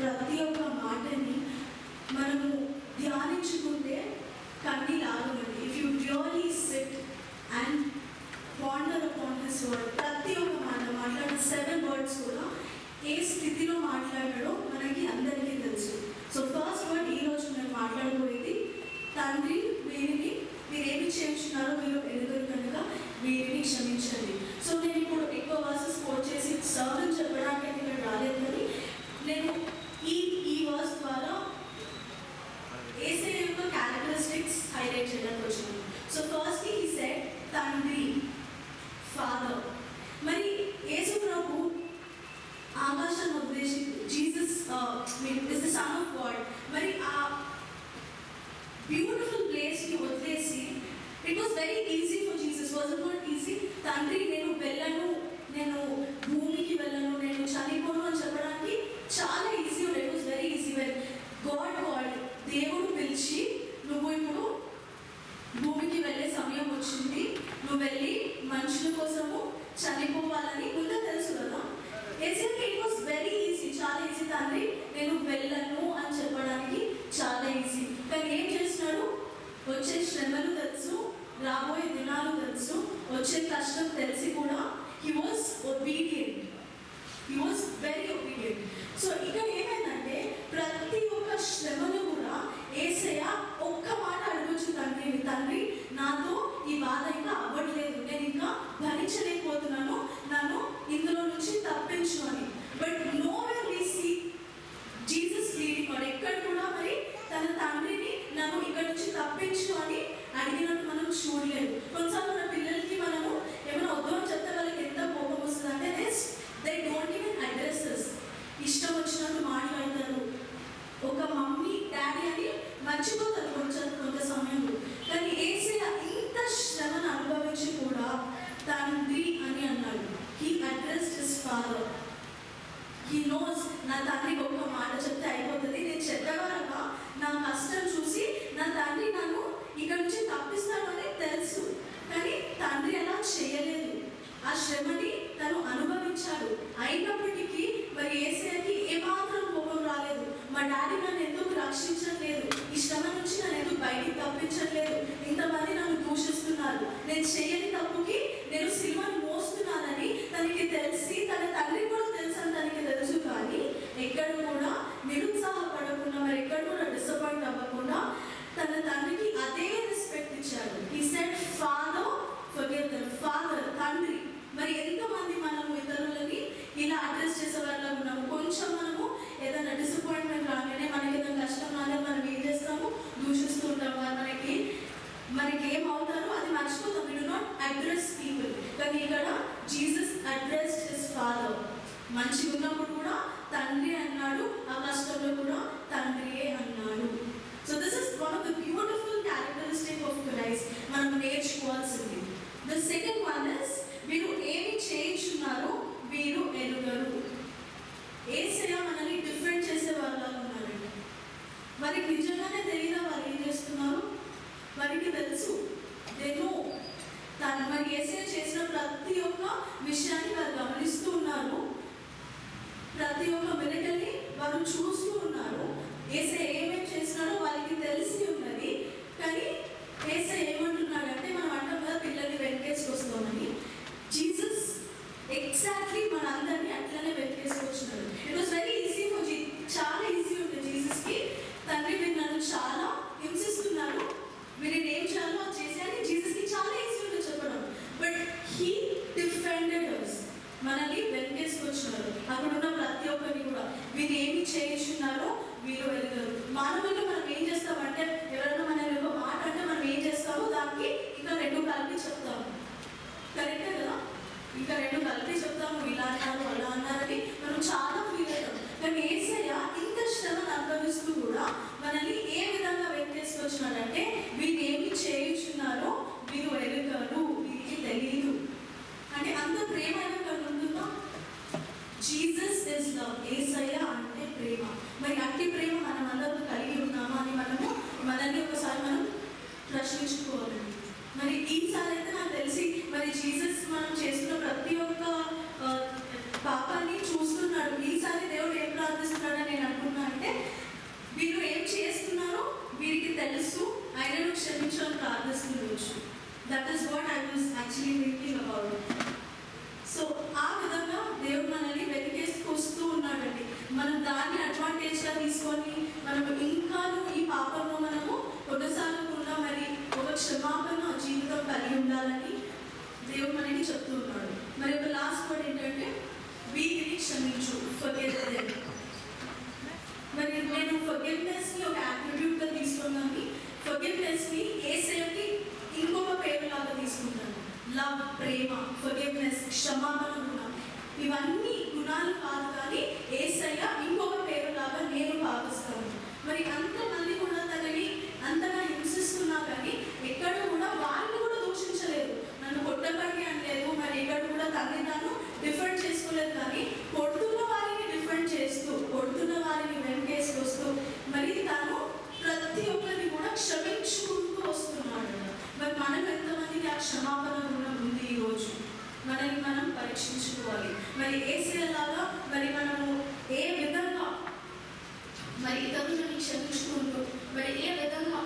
ప్రతి ఒక్క మాటని మనము ధ్యానించుకుంటే కన్ని ఆగమండి if you really sit and ponder upon this word ప్రతి ఒక్క మాట మాట్లాడిన సెవెన్ వర్డ్స్ కూడా is the son of God మరి ఆ బ్యూటిఫుల్ ప్లేస్ని వదిలేసి it was very easy for Jesus was not easy తండ్రి నేను వెళ్ళను నేను భూమికి వెళ్ళను నేను చనిపోను అని చెప్పడానికి చాలా వచ్చే కష్టం తెలిసి కూడా మా డాడీ నన్ను ఎందుకు రక్షించట్లేదు? ఈ శ్రమ నుంచి నన్ను ఎందుకు బయటికి తప్పించట్లేదు? ఇంతమంది నన్ను దూషిస్తున్నారు. నేను చేయని తప్పుకి నేను సిల్వను మోస్తున్నానని తనకి తెలిసి తన తల్లి కూడా తెలుసు అని తనకి తెలుసు కానీ ఎక్కడ కూడా వారికి నిజంగానే తెలియదా వాళ్ళు ఏం చేస్తున్నారు? వారికి తెలుసు. దెను తను మరి ఏసీ చేసిన ప్రతి ఒక్క విషయాన్ని వారు we స్లీపింగ్ సో ఆ విధంగా దేవుడు మనల్ని వెతికేసుకొస్తూ ఉన్నాడండి. మనం దాన్ని అడ్వాంటేజ్గా తీసుకొని మనం ఇంకా ఈ పాపంలో మనము కొనసాగకుండా మరి ఒక క్షమాపణ జీవితం కలిగి ఉండాలని దేవుడు మనకి చెప్తూ ఉన్నాడు. మరి ఒక లాస్ట్ వర్డ్ ఏంటంటే వీటిని క్షమించు ఫర్గెట్ లవ్ ప్రేమ ఫర్గివ్నెస్ క్షమాపణ గుణం ఇవన్నీ గుణాలు కాదు కానీ ఏసయ్య ఇంకొక పేరు లాగా నేను భావిస్తాను. మరి అంత కూడా తనని అంతగా హింసిస్తున్నా కానీ ఎక్కడ కూడా వాళ్ళు కూడా దూషించలేదు నన్ను కొట్టకండి అనలేదు మరి ఎక్కడ కూడా తనని తాను డిఫెండ్ చేసుకోలేదు కానీ కొడుతున్న వారిని డిఫెండ్ చేస్తూ కొడుతున్న వారిని వెనకేసుకొస్తూ మరి తాను ప్రతి ఒక్కరిని కూడా క్షమించుకుంటూ వస్తున్నాడు మరి మనం ఎంతమందికి ఆ క్షమాపణ గుణం ఉంది ఈరోజు మనల్ని మనం పరీక్షించుకోవాలి మరి ఏసేలాగా మరి మనము ఏ విధంగా మరి ఇతరులను క్షమించుకుంటూ మరి ఏ విధంగా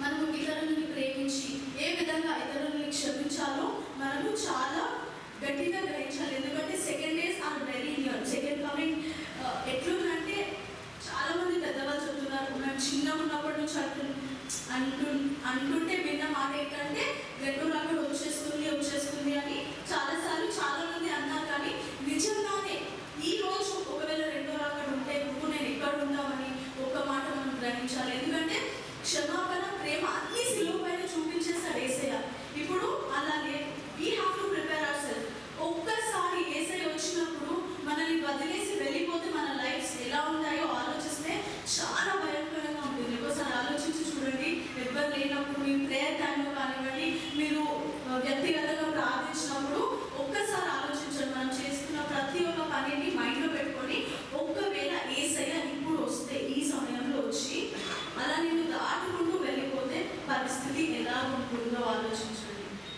మనము గురించి ఏ విధంగా ఇతరులని క్షమించాలో మనము చాలా గట్టిగా గ్రహించాలి. ఎందుకంటే second days are very near second coming ఎట్లుందంటే చాలా మంది పెద్దవాళ్ళు చెప్తున్నారు మేము చిన్న ఉన్నప్పటి నుంచి అంటు అంటు అంటుంటే విన్న మాట ఏంటంటే గట్టు అక్కడ వచ్చేస్తుంది వచ్చేస్తుంది అని చాలాసార్లు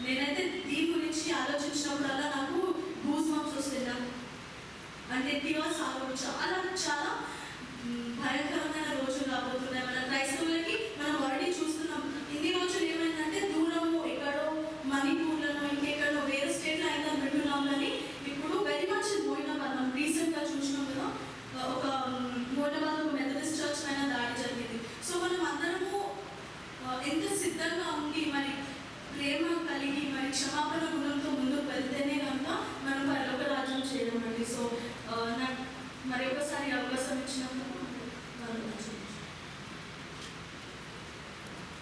నేనైతే దీని గురించి ఆలోచించినప్పుడల్లా నాకు గూస్ మాప్స్ వస్తాయి నాకు అంటే దివస్ చాలా చాలా భయంకరమైన రోజులు రాబోతున్నాయి మన క్రైస్తవులకి. మనం ఆల్రెడీ చూస్తున్నాం. ఇన్ని రోజులు ఏమైందంటే దూరము ఎక్కడో మణిపూర్లను ఇంకెక్కడో వేరే స్టేట్లో అయినా వింటున్నామని ఇప్పుడు వెరీ మచ్ మోయినాబాద్ మనం రీసెంట్గా చూసినాం కదా ఒక మోయినాబాద్ ఒక మెథడిస్ట్ చర్చ్ పైన దాడి జరిగింది. సో మనం అందరము ఎంత సిద్ధంగా ఉండి మరి ప్రేమ కలిగి మరి క్షమాపణ గుణంతో ముందుకు వెళ్తేనే కనుక మనం పరలోక రాజ్యం చేయడం అండి. సో uh, నాకు మరి ఒకసారి అవకాశం ఇచ్చినప్పుడు